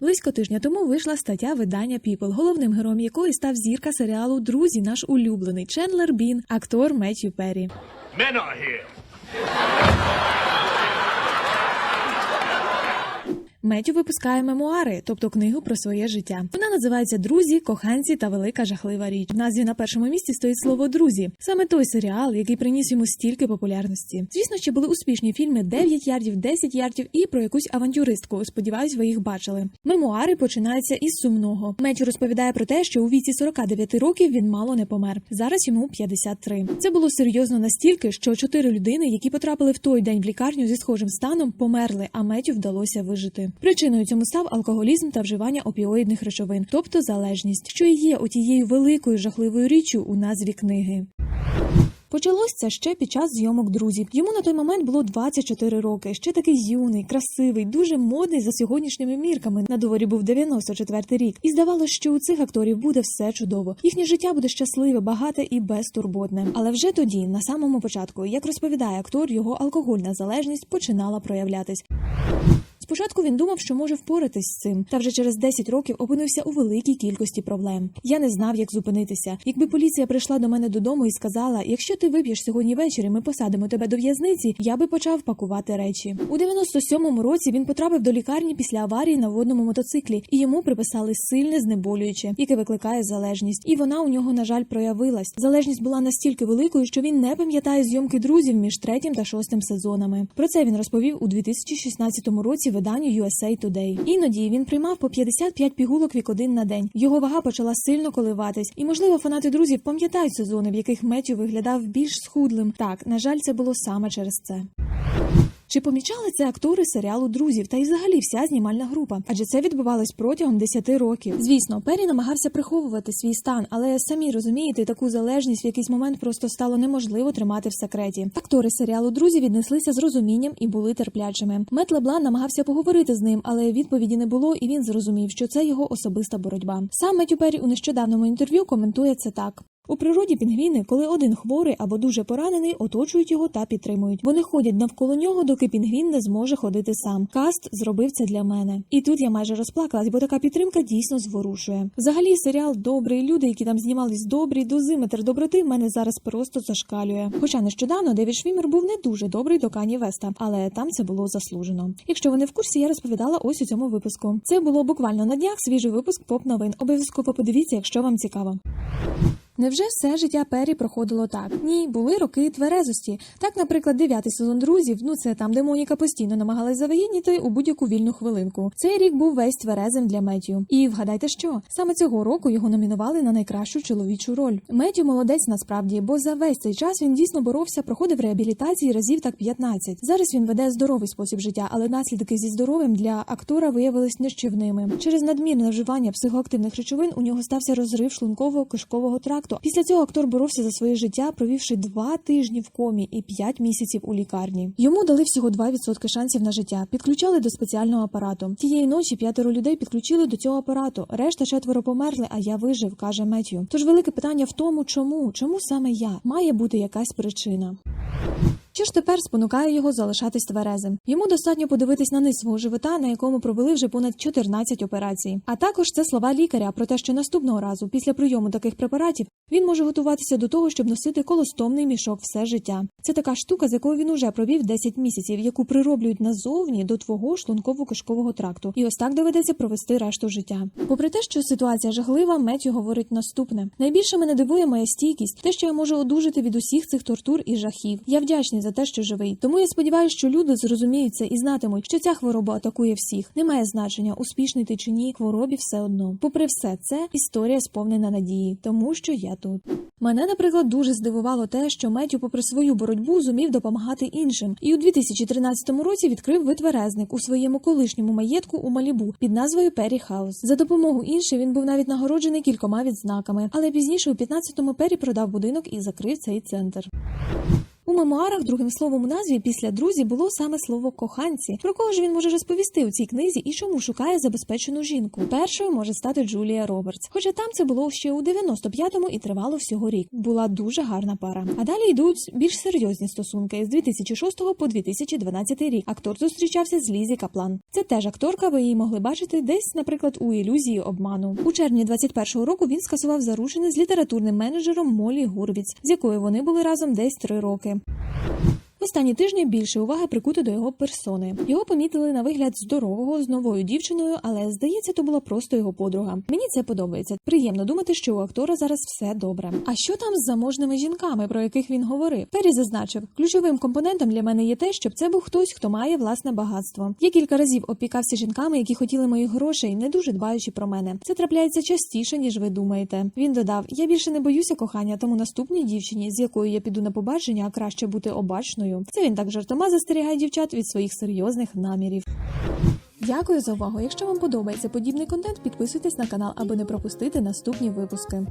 Близько тижня тому вийшла стаття видання People, головним героєм якої став зірка серіалу Друзі, наш улюблений Чендлер Бін, актор Меттью Перрі. Men are here. Меттю випускає мемуари, тобто книгу про своє життя. Вона називається Друзі, коханці та велика жахлива річ. В назві на першому місці стоїть слово друзі. Саме той серіал, який приніс йому стільки популярності. Звісно, ще були успішні фільми «9 ярдів, 10 ярдів і про якусь авантюристку. Сподіваюсь, ви їх бачили. Мемуари починаються із сумного. Меттю розповідає про те, що у віці 49 років він мало не помер. Зараз йому 53. Це було серйозно настільки, що чотири людини, які потрапили в той день в лікарню зі схожим станом, померли, а Меттю вдалося вижити. Причиною цьому став алкоголізм та вживання опіоїдних речовин, тобто залежність, що і є отією великою жахливою річчю у назві книги. Почалось це ще під час зйомок друзів. Йому на той момент було 24 роки. Ще такий юний, красивий, дуже модний за сьогоднішніми мірками. На дворі був 94-й рік, і здавалося, що у цих акторів буде все чудово. Їхнє життя буде щасливе, багате і безтурботне. Але вже тоді, на самому початку, як розповідає актор, його алкогольна залежність починала проявлятись. Спочатку він думав, що може впоратись з цим, та вже через 10 років опинився у великій кількості проблем. Я не знав, як зупинитися. Якби поліція прийшла до мене додому і сказала: якщо ти вип'єш сьогодні ввечері, ми посадимо тебе до в'язниці, я би почав пакувати речі. У 97-му році він потрапив до лікарні після аварії на водному мотоциклі, і йому приписали сильне знеболююче, яке викликає залежність. І вона у нього, на жаль, проявилась. Залежність була настільки великою, що він не пам'ятає зйомки друзів між третім та шостим сезонами. Про це він розповів у 2016 році виданню USA Today. Іноді він приймав по 55 пігулок вікодин на день. Його вага почала сильно коливатись, і можливо фанати друзів пам'ятають сезони, в яких Меттю виглядав більш схудлим. Так, на жаль, це було саме через це. Чи помічали це актори серіалу друзів та й взагалі вся знімальна група? Адже це відбувалось протягом 10 років. Звісно, Пері намагався приховувати свій стан, але самі розумієте, таку залежність в якийсь момент просто стало неможливо тримати в секреті. Актори серіалу друзі віднеслися з розумінням і були терплячими. Мет Леблан намагався поговорити з ним, але відповіді не було, і він зрозумів, що це його особиста боротьба. Сам Меттю Пері у нещодавньому інтерв'ю коментує це так. У природі пінгвіни, коли один хворий або дуже поранений, оточують його та підтримують. Вони ходять навколо нього, доки пінгвін не зможе ходити сам. Каст зробив це для мене. І тут я майже розплакалась, бо така підтримка дійсно зворушує. Взагалі, серіал Добрі люди, які там знімались добрі, дозиметр доброти мене зараз просто зашкалює. Хоча нещодавно Девід Швімер був не дуже добрий до Кані Веста, але там це було заслужено. Якщо ви не в курсі, я розповідала ось у цьому випуску. Це було буквально на днях свіжий випуск поп новин. Обов'язково подивіться, якщо вам цікаво. Невже все життя Пері проходило так? Ні, були роки тверезості. Так, наприклад, дев'ятий сезон друзів, ну це там, де Моніка постійно намагалась завагітніти у будь-яку вільну хвилинку. Цей рік був весь тверезим для Меттю. І вгадайте, що саме цього року його номінували на найкращу чоловічу роль. Меттю молодець насправді, бо за весь цей час він дійсно боровся, проходив реабілітації разів так 15. Зараз він веде здоровий спосіб життя, але наслідки зі здоров'ям для актора виявились нищівними. Через надмірне вживання психоактивних речовин у нього стався розрив шлункового кишкового тракту. Після цього актор боровся за своє життя, провівши два тижні в комі і п'ять місяців у лікарні. Йому дали всього 2% шансів на життя. Підключали до спеціального апарату. Тієї ночі п'ятеро людей підключили до цього апарату. Решта четверо померли, а я вижив, каже Меттю. Тож велике питання в тому, чому чому саме я має бути якась причина. Що ж тепер спонукає його залишатись тверезим? Йому достатньо подивитись на низ свого живота, на якому провели вже понад 14 операцій. А також це слова лікаря про те, що наступного разу, після прийому таких препаратів, він може готуватися до того, щоб носити колостомний мішок все життя. Це така штука, з якою він уже провів 10 місяців, яку прироблюють назовні до твого шлунково-кишкового тракту. І ось так доведеться провести решту життя. Попри те, що ситуація жахлива, Меттю говорить наступне: найбільше мене дивує моя стійкість, те, що я можу одужати від усіх цих тортур і жахів. Я вдячний за те, що живий. Тому я сподіваюся, що люди зрозуміють це і знатимуть, що ця хвороба атакує всіх. Немає значення, успішний ти чи ні, хворобі все одно. Попри все це, історія сповнена надії, тому що я тут. Мене, наприклад, дуже здивувало те, що Меттю, попри свою боротьбу, зумів допомагати іншим, і у 2013 році відкрив витверезник у своєму колишньому маєтку у Малібу під назвою Пері Хаус. За допомогу іншим він був навіть нагороджений кількома відзнаками, але пізніше у 15-му Пері продав будинок і закрив цей центр. У мемуарах другим словом у назві після друзі було саме слово коханці. Про кого ж він може розповісти у цій книзі і чому шукає забезпечену жінку? Першою може стати Джулія Робертс. Хоча там це було ще у 95-му і тривало всього рік. Була дуже гарна пара. А далі йдуть більш серйозні стосунки з 2006 по 2012 рік. Актор зустрічався з Лізі Каплан. Це теж акторка. Ви її могли бачити десь, наприклад, у ілюзії обману. У червні 21-го року він скасував заручини з літературним менеджером Молі Гурвіц, з якою вони були разом десь три роки. В останні тижні більше уваги прикуто до його персони. Його помітили на вигляд здорового з новою дівчиною, але здається, то була просто його подруга. Мені це подобається. Приємно думати, що у актора зараз все добре. А що там з заможними жінками, про яких він говорив? Пері зазначив, ключовим компонентом для мене є те, щоб це був хтось, хто має власне багатство. Я кілька разів опікався жінками, які хотіли моїх грошей, не дуже дбаючи про мене. Це трапляється частіше, ніж ви думаєте. Він додав: Я більше не боюся кохання, тому наступній дівчині, з якою я піду на побачення, краще бути обачною. Це він так жартома застерігає дівчат від своїх серйозних намірів. Дякую за увагу. Якщо вам подобається подібний контент, підписуйтесь на канал, аби не пропустити наступні випуски.